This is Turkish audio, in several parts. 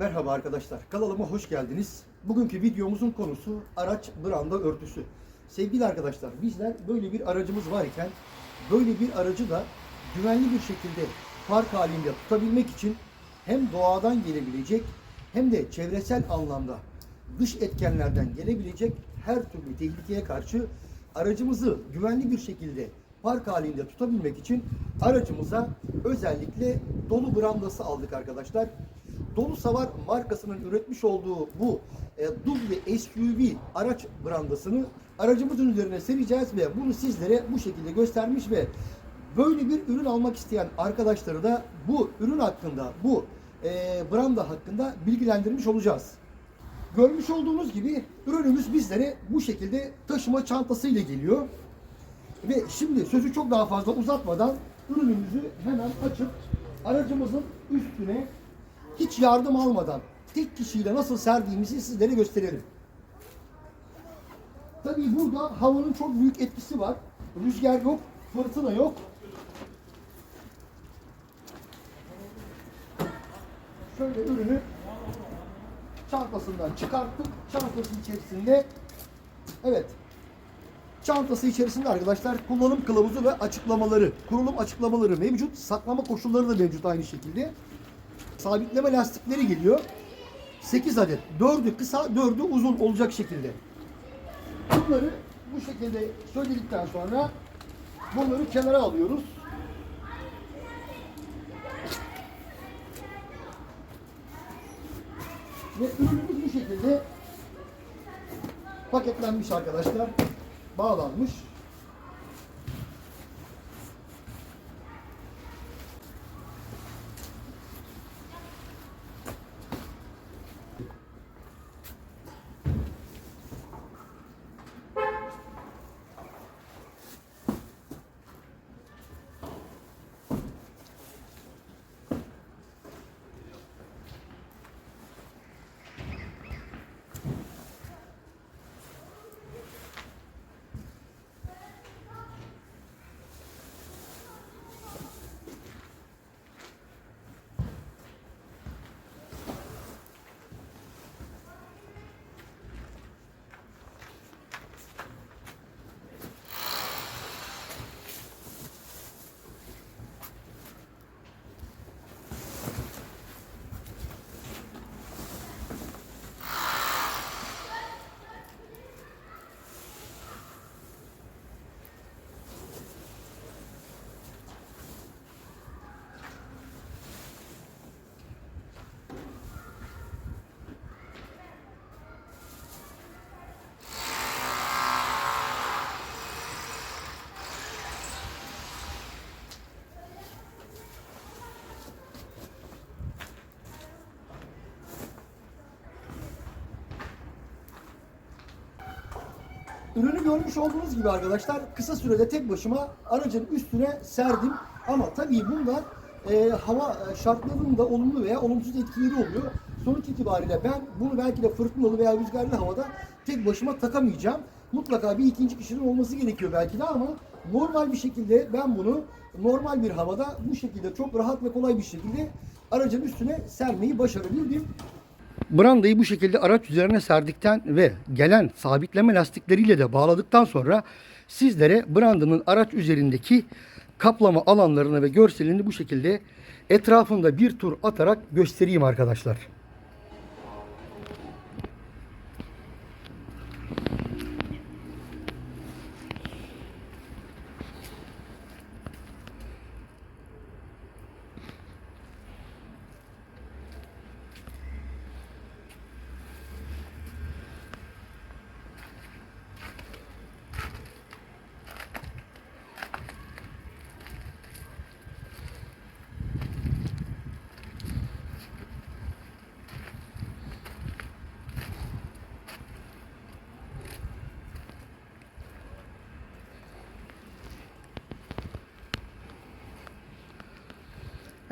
Merhaba arkadaşlar, kanalıma hoş geldiniz. Bugünkü videomuzun konusu araç branda örtüsü. Sevgili arkadaşlar, bizler böyle bir aracımız var iken böyle bir aracı da güvenli bir şekilde park halinde tutabilmek için hem doğadan gelebilecek hem de çevresel anlamda dış etkenlerden gelebilecek her türlü tehlikeye karşı aracımızı güvenli bir şekilde park halinde tutabilmek için aracımıza özellikle dolu brandası aldık arkadaşlar. Dolu Savar markasının üretmiş olduğu bu e, duble SUV araç brandasını aracımızın üzerine sereceğiz ve bunu sizlere bu şekilde göstermiş ve böyle bir ürün almak isteyen arkadaşları da bu ürün hakkında, bu e, branda hakkında bilgilendirmiş olacağız. Görmüş olduğunuz gibi ürünümüz bizlere bu şekilde taşıma çantası ile geliyor. Ve şimdi sözü çok daha fazla uzatmadan ürünümüzü hemen açıp aracımızın üstüne hiç yardım almadan tek kişiyle nasıl serdiğimizi sizlere gösterelim. Tabii burada havanın çok büyük etkisi var. Rüzgar yok, fırtına yok. Şöyle ürünü çantasından çıkarttık. Çantası içerisinde evet çantası içerisinde arkadaşlar kullanım kılavuzu ve açıklamaları, kurulum açıklamaları mevcut. Saklama koşulları da mevcut aynı şekilde. Sabitleme lastikleri geliyor. 8 adet. 4'ü kısa, 4'ü uzun olacak şekilde. Bunları bu şekilde söyledikten sonra bunları kenara alıyoruz. Ve ürünümüz bu şekilde paketlenmiş arkadaşlar. Bağlanmış. Ürünü görmüş olduğunuz gibi arkadaşlar kısa sürede tek başıma aracın üstüne serdim. Ama tabii bunda e, hava şartlarının da olumlu veya olumsuz etkileri oluyor. Sonuç itibariyle ben bunu belki de fırtınalı veya rüzgarlı havada tek başıma takamayacağım. Mutlaka bir ikinci kişinin olması gerekiyor belki de ama normal bir şekilde ben bunu normal bir havada bu şekilde çok rahat ve kolay bir şekilde aracın üstüne sermeyi başarabildim. Brandayı bu şekilde araç üzerine serdikten ve gelen sabitleme lastikleriyle de bağladıktan sonra sizlere brandanın araç üzerindeki kaplama alanlarını ve görselini bu şekilde etrafında bir tur atarak göstereyim arkadaşlar.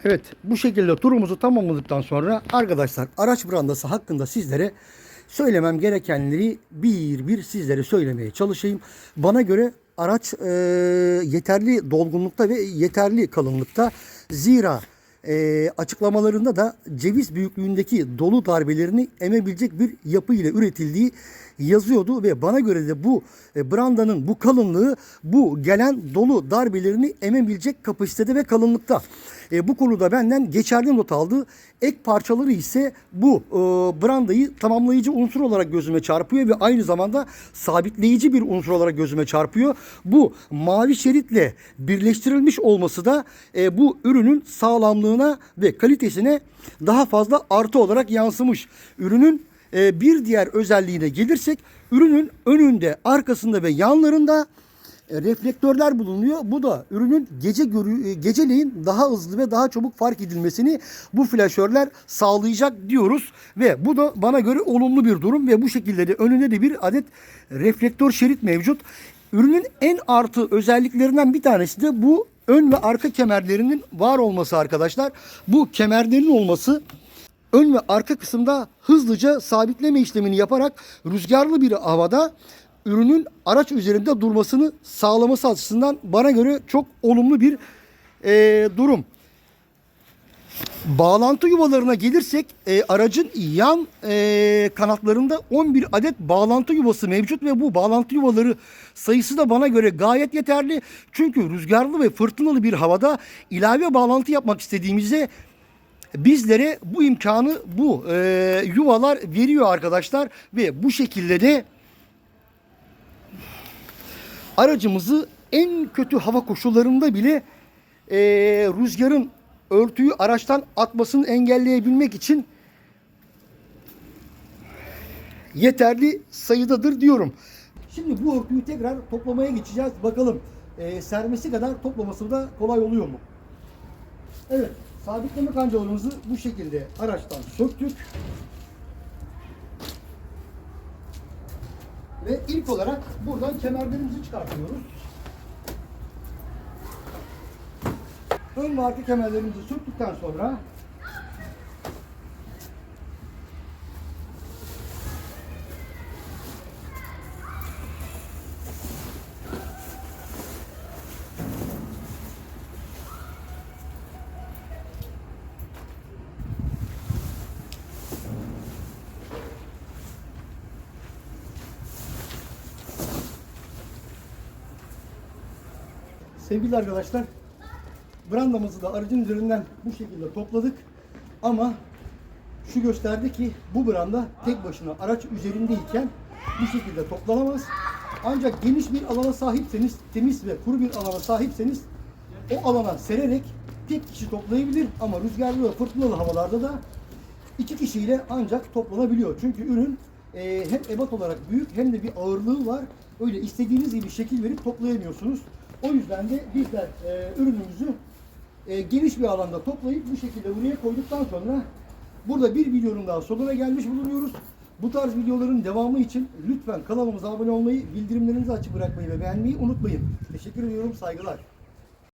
Evet bu şekilde turumuzu tamamladıktan sonra arkadaşlar araç brandası hakkında sizlere söylemem gerekenleri bir bir sizlere söylemeye çalışayım. Bana göre araç e, yeterli dolgunlukta ve yeterli kalınlıkta. Zira e, açıklamalarında da ceviz büyüklüğündeki dolu darbelerini emebilecek bir yapı ile üretildiği yazıyordu ve bana göre de bu e, brandanın bu kalınlığı bu gelen dolu darbelerini emebilecek kapasitede ve kalınlıkta. E, bu konuda benden geçerli not aldı. Ek parçaları ise bu e, brandayı tamamlayıcı unsur olarak gözüme çarpıyor ve aynı zamanda sabitleyici bir unsur olarak gözüme çarpıyor. Bu mavi şeritle birleştirilmiş olması da e, bu ürünün sağlamlığına ve kalitesine daha fazla artı olarak yansımış. Ürünün e, bir diğer özelliğine gelirsek ürünün önünde, arkasında ve yanlarında e, reflektörler bulunuyor. Bu da ürünün gece görü, e, geceleyin daha hızlı ve daha çabuk fark edilmesini bu flaşörler sağlayacak diyoruz ve bu da bana göre olumlu bir durum ve bu şekilde de önünde de bir adet reflektör şerit mevcut. Ürünün en artı özelliklerinden bir tanesi de bu ön ve arka kemerlerinin var olması arkadaşlar. Bu kemerlerin olması ön ve arka kısımda hızlıca sabitleme işlemini yaparak rüzgarlı bir havada ürünün araç üzerinde durmasını sağlaması açısından bana göre çok olumlu bir eee, durum. Bağlantı yuvalarına gelirsek e, aracın yan e, kanatlarında 11 adet bağlantı yuvası mevcut ve bu bağlantı yuvaları sayısı da bana göre gayet yeterli. Çünkü rüzgarlı ve fırtınalı bir havada ilave bağlantı yapmak istediğimizde bizlere bu imkanı bu e, yuvalar veriyor arkadaşlar ve bu şekilde de aracımızı en kötü hava koşullarında bile e, rüzgarın örtüyü araçtan atmasını engelleyebilmek için yeterli sayıdadır diyorum. Şimdi bu örtüyü tekrar toplamaya geçeceğiz. Bakalım e, sermesi kadar toplaması da kolay oluyor mu? Evet, sabitleme kancalarımızı bu şekilde araçtan söktük. Ve ilk olarak buradan kemerlerimizi çıkartıyoruz. Ön ve arka kemerlerimizi söktükten sonra sevgili arkadaşlar brandamızı da aracın üzerinden bu şekilde topladık. Ama şu gösterdi ki bu branda tek başına araç üzerindeyken bu şekilde toplanamaz. Ancak geniş bir alana sahipseniz, temiz ve kuru bir alana sahipseniz o alana sererek tek kişi toplayabilir ama rüzgarlı ve fırtınalı havalarda da iki kişiyle ancak toplanabiliyor. Çünkü ürün e, hem ebat olarak büyük hem de bir ağırlığı var. Öyle istediğiniz gibi şekil verip toplayamıyorsunuz. O yüzden de bizler e, ürünümüzü e, geniş bir alanda toplayıp bu şekilde buraya koyduktan sonra burada bir videonun daha sonuna gelmiş bulunuyoruz. Bu tarz videoların devamı için lütfen kanalımıza abone olmayı, bildirimlerinizi açık bırakmayı ve beğenmeyi unutmayın. Teşekkür ediyorum, saygılar.